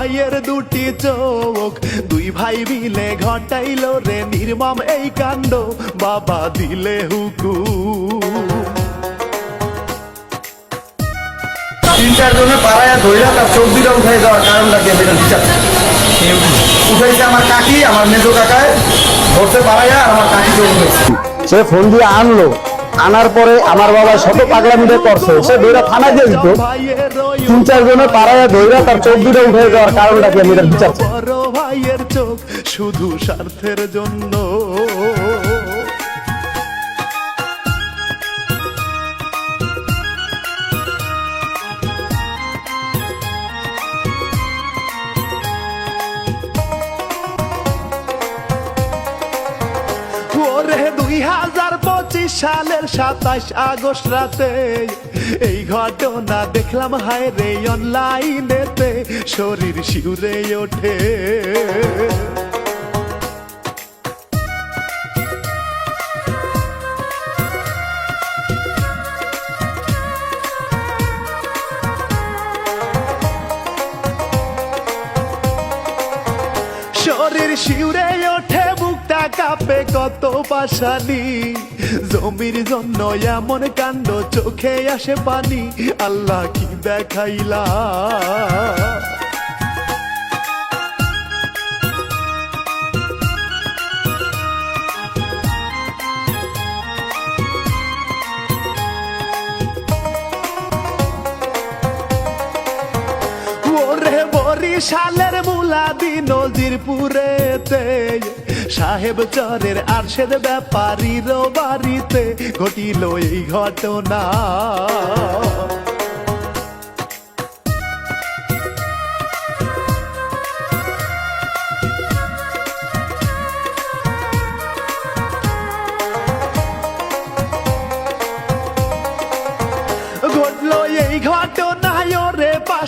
ভাইয়ের দুটি চোখ। দুই ভাই মিলে ঘটাইল রে নির্মম এই কাণ্ড। বাবা দিলে হুকুম। তিন চার জনে পাড়ায় ধইরা তার চর্বিটা উঠে যাওয়ার কারণটা কি এটা বিচার উঠেছে আমার কাকি আমার মেজো কাকায় ধরতে পাড়াইয়া আর আমার কাকিকে উঠেছে সে ফোন দিয়ে আনলো। আনার পরে আমার বাবা শত পাগলামিটা করছে। সে দইরা থানা দিয়ে দিত। তিন, চার জনে পাড়ায় দইরা তার চোদ্দটা উঠে যাওয়ার কারণটা কি আমি এটা বিচার ভাইয়ের চোখ শুধু স্বার্থের জন্য। দুই হাজার পঁচিশ সালের সাতাশ আগস্ট রাতে। এই ঘটনা দেখলাম, হায় রে, অনলাইনেতে শরীর শিউরে ওঠে। শরীর শিউরে ওঠে, মুখটা কাপে কত পাশানি। জমির জন্য এমন কাণ্ড চোখে আসে পানি। আল্লাহ কি দেখাইলা? ওরে বরিশালের মুলাদি নজিরপুরেতে সাহেব চরের আরশেদ ব্যাপারীর বাড়িতে ঘটিল এই ঘটনা।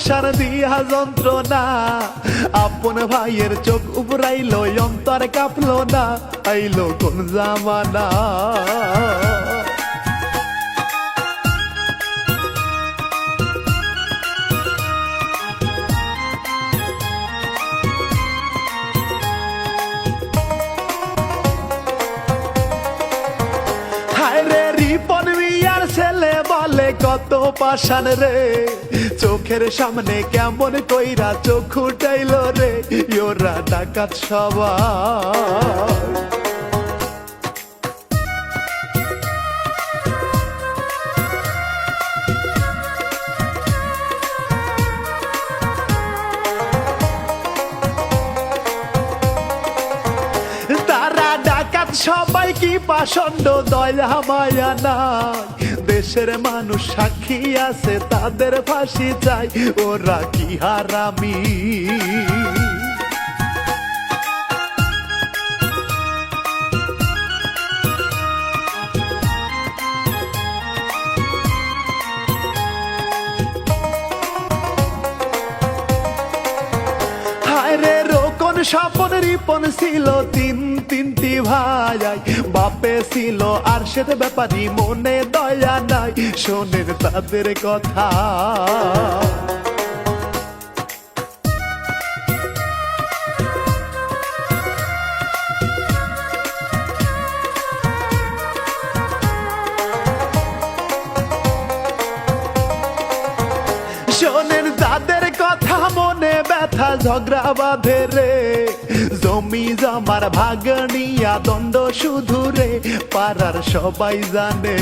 রে পাশার দিয়া যন্ত্রণা। আপন ভাইয়ের চোখ উপরাইলো অন্তর কাঁপলো না, আইলো কোন জামানা। ছেলে বলে কত পাশান রে। চোখের সামনে কেমন কইরা চোখ উঠাইল রে, ইয়োরা ডাকাত সবাই। সবাই কি পাষণ্ড, দয়া, মায়া নাই। দেশের মানুষ সাক্ষী আছে তাদের ফাঁসি চাই। ওরা কি হারামি? রোকন স্বপন রিপন ছিল তিন, তিনটি ভাই। বাপে ছিল আর সেটা ব্যাপারই মনে দয়া নাই, শোনেন তাদের কথা। ব্যথা ঝগড়া বাঁধে রে। জমি জমার ভাগনিয়া দণ্ড শুধু রে, পাড়ার সবাই জানে।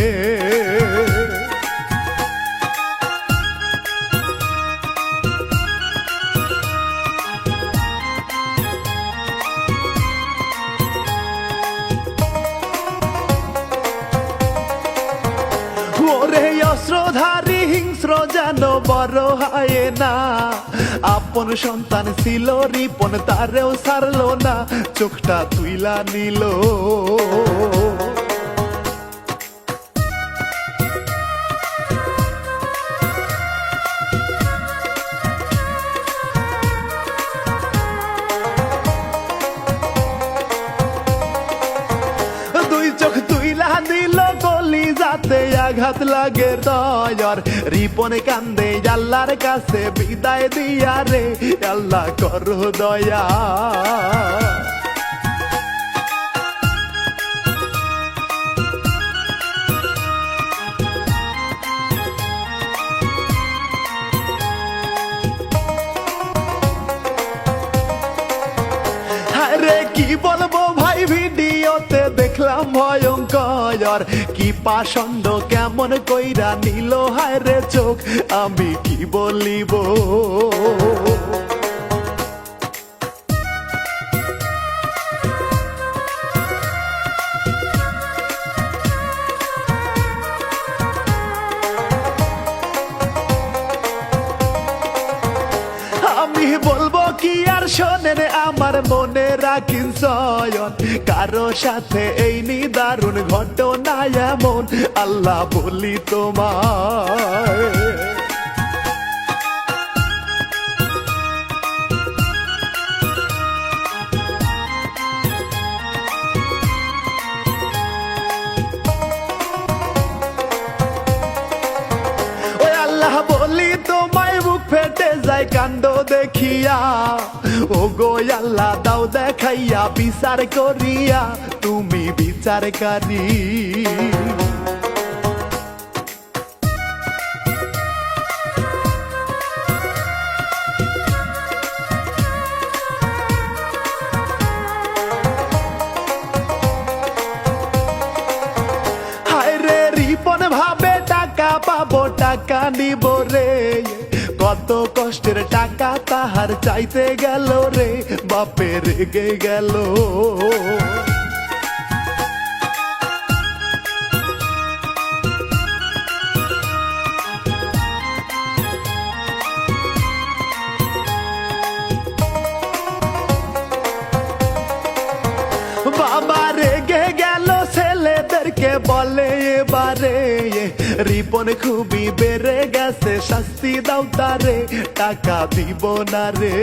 অস্ত্রধারী হিংস্র যেন বড় হয় না। আপন সন্তান ছিল রিপন তারেও সারলো না চোখটা তুইলা নিল। দুই চোখ তুইলা দিল যাতে আঘাত লাগে দয়ার। রিপন কান্দে আল্লাহর কাছে বিদায় দিয়া রে। আল্লাহ করো দয়া। কি বলব ভাই, ভিডিওতে দেখলাম ভয়ঙ্কর। কি পাষণ্ড কেমন কইরা নিল হায় রে চোখ। আমি কি বলিব? আমার মনে রাখিন সয়ন। কারও সাথে এই নিদারুণ ঘটনা এমন, আল্লাহ বলি তোমায়। বলি তোমায় বুক ফেটে যায় কাণ্ড দেখিয়া। ও গো আল্লাহ দাও দেখাইয়া, বিচার করিয়া, তুমি বিচারকারী। ভাবে টাকা পাবো, টাকা নিব রে। কত কষ্টের টাকা তাহার চাইতে গেল রে বাপের রেগে গেল। বলে এবারে রিপন খুবই বেড়ে গেছে, শাস্তি দাও তারে, টাকা দিব না রে।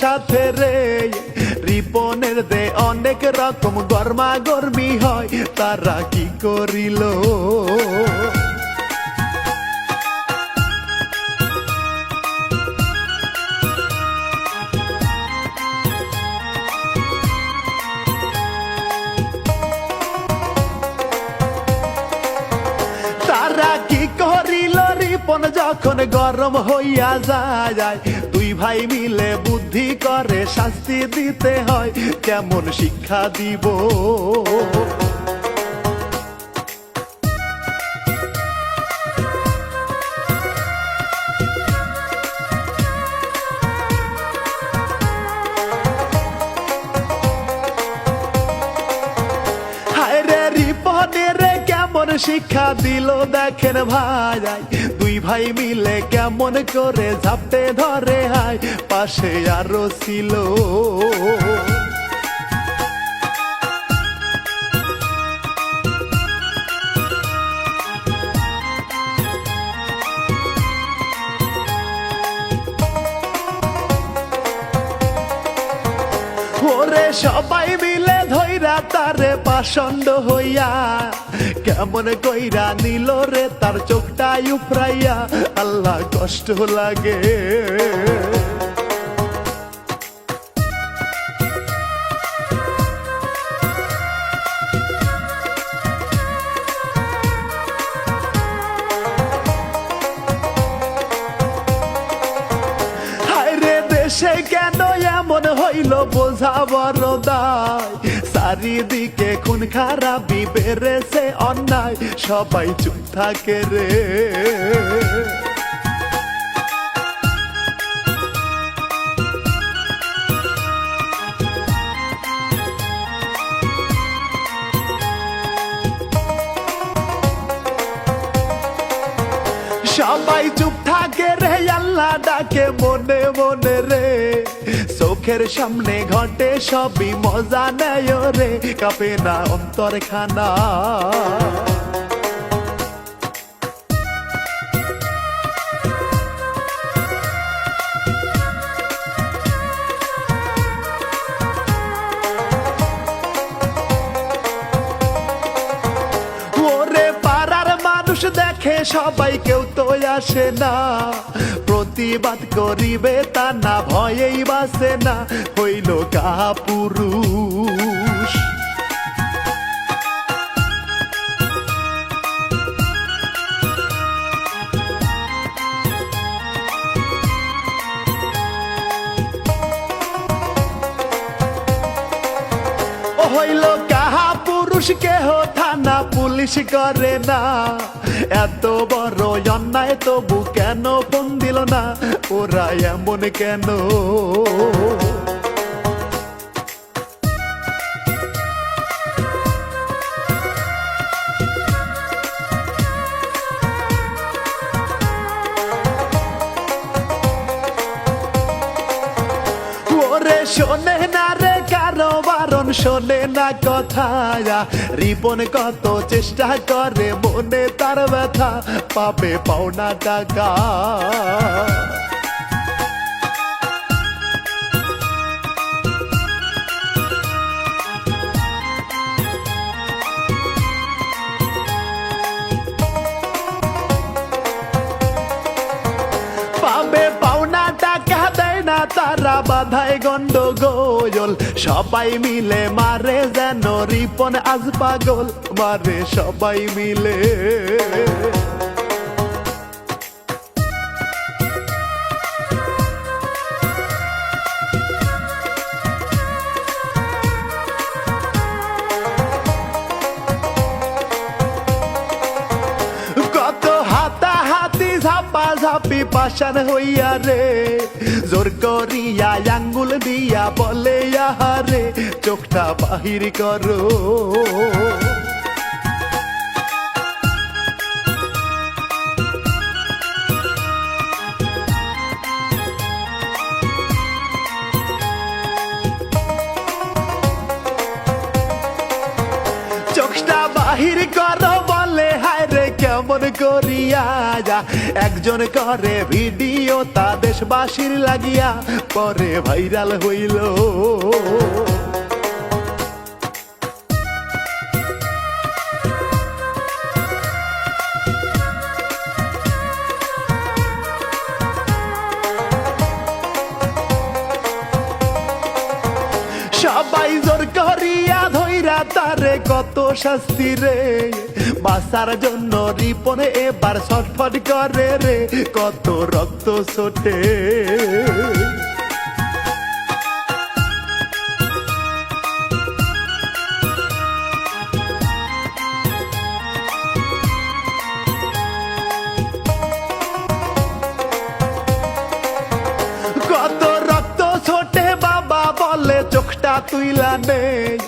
সাথে রে। রিপনের দে অনেক রকম গরমা গরমি হয়। তারা কি করিল? গরম হইয়া যায় দুই ভাই মিলে বুদ্ধি করে, শাস্তি দিতে হয়। কেমন শিক্ষা দিব? শিক্ষা দিল? দেখেন ভাই। দুই ভাই মিলে কেমন করে ঝাপটে ধরে হায় পাশে আরও ছিল। ওরে সবাই মিলে ধৈরা তারে পাষণ্ড হইয়া, কেমন কইরা নিল রে তার চোখটা উফরাইয়া, আল্লাহ কষ্ট লাগে। এমন হইল বোঝা বড় দায় চারিদিকে খুন খারাপি বেড়েছে অন্যায়, সবাই চুপ থাকে রে। সবাই চুপ থাকে রে, আল্লাহ ডাকে মনে মনে রে। চোখের সামনে ঘটে সবই মজা নেয় রে, কাপে না অন্তর খানা ওরে মানুষ দেখে সবাই কেউ তো আসে না। প্রতিবাদ করিবে তা না ভয়েই বাসে না হইল কাহা পুরুষ হইল পুরুষ কেহ থানা পুলিশ করে না। এত বড় অন্যায় তবু কেন ফোন দিল না? ওরা এমন কেন? কারও শোনে না কথা রিপন কত চেষ্টা করে মনে তার ব্যথা পাবে পাওনা টাকা। তারা বাধায় গন্ডগোল। সবাই মিলে মারে যেন রিপন আজ পাগল। মারে সবাই মিলে। পাশান হইয়া রে। জোর করিয়া আঙ্গুল দিয়া বলে আহারে চোখটা বাহির করো। বাহির করো রে করিয়া যা। একজন করে ভিডিও তা দেশবাসীর লাগিয়া পরে ভাইরাল হইল। সবাই জোর তারে কত শাস্তি রে? বাসার জন্য রিপনে এবার ছটফট করে রে। কত রক্ত ছোটে। কত রক্ত নেই।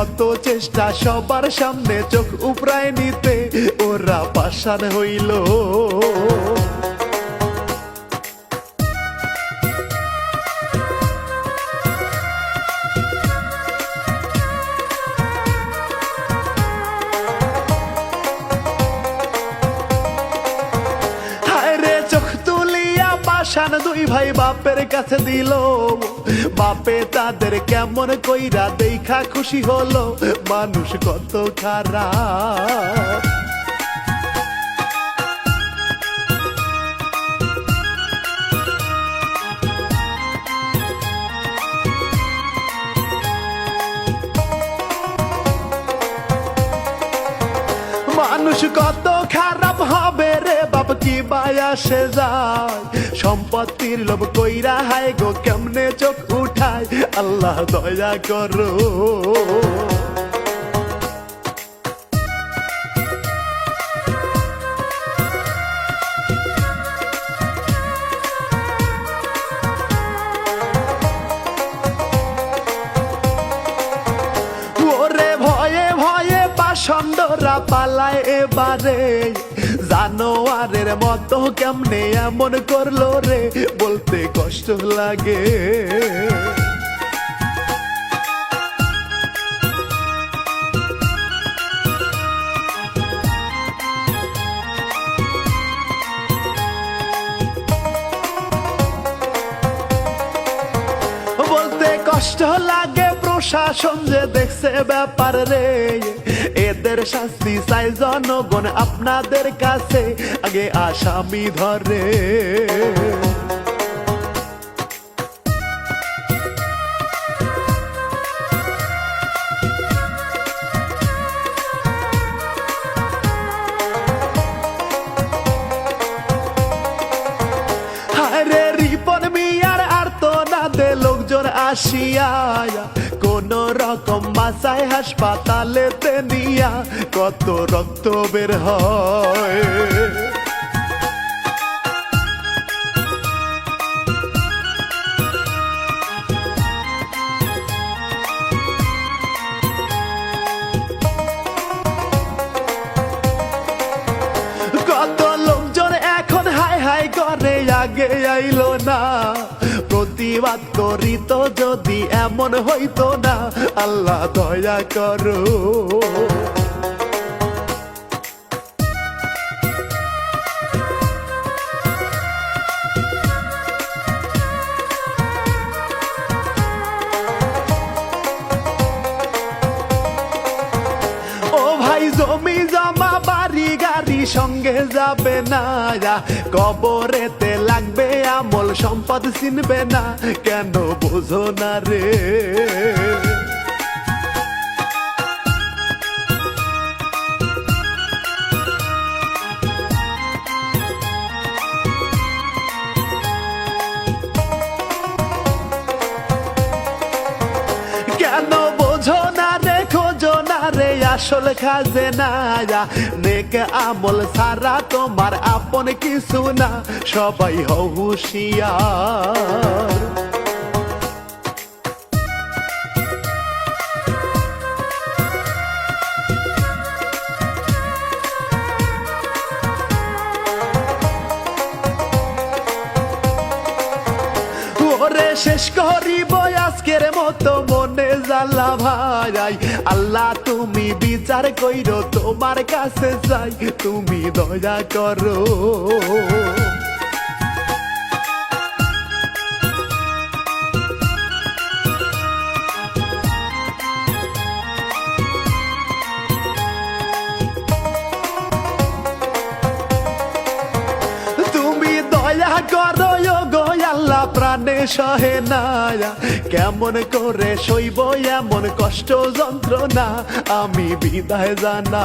কত চেষ্টা সবার সামনে চোখ উপরায় নিতে ওরা পাশান হইল। ভাই বাপের কাছে দিল বাপে তাদের কেমন কইরা দেখা খুশি হলো। মানুষ কত খারাপ। মানুষ কত খারাপ হবে রে বাপ, কি বায়া সে যায়। সম্পত্তির লোভ কইরা হায় গো, কেমনে চোখ উঠায়? আল্লাহ দয়া করো। ভয়ে ভয়ে পাষণ্ডরা পালায় এবারে। জানোয়ারের মতো কেমনে এমন করল রে? বলতে কষ্ট লাগে। প্রশাসন যে দেখছে ব্যাপার রে। এদের শাস্তি চাই জনগণ আপনাদের কাছে। আগে আসামি ধরে। লোকজন আসিয়া রকম মাসায় হাসপাতালে নিয়া কত রক্ত বের হয়। কত লোকজন এখন হাই হাই করে, আগে আইলো না। প্রতিবাদ করিত যদি এমন হইতো না আল্লাহ দয়া করো সঙ্গে যাবে না কবরেতে লাগবে আমল সম্পদ চিনবে না। কেন বোঝো না রে? আসল খাজে না নেক আমল সারা তোমার আপন কিছু না সবাই হুঁশিয়ার। শেষ করিব জ্বালা ভাই আল্লাহ তুমি বিচার কইরো তোমার কাছে যাই তুমি দয়া করো। সহে না কেমন করে সইব এমন কষ্ট যন্ত্রণা আমি বিদায় জানা।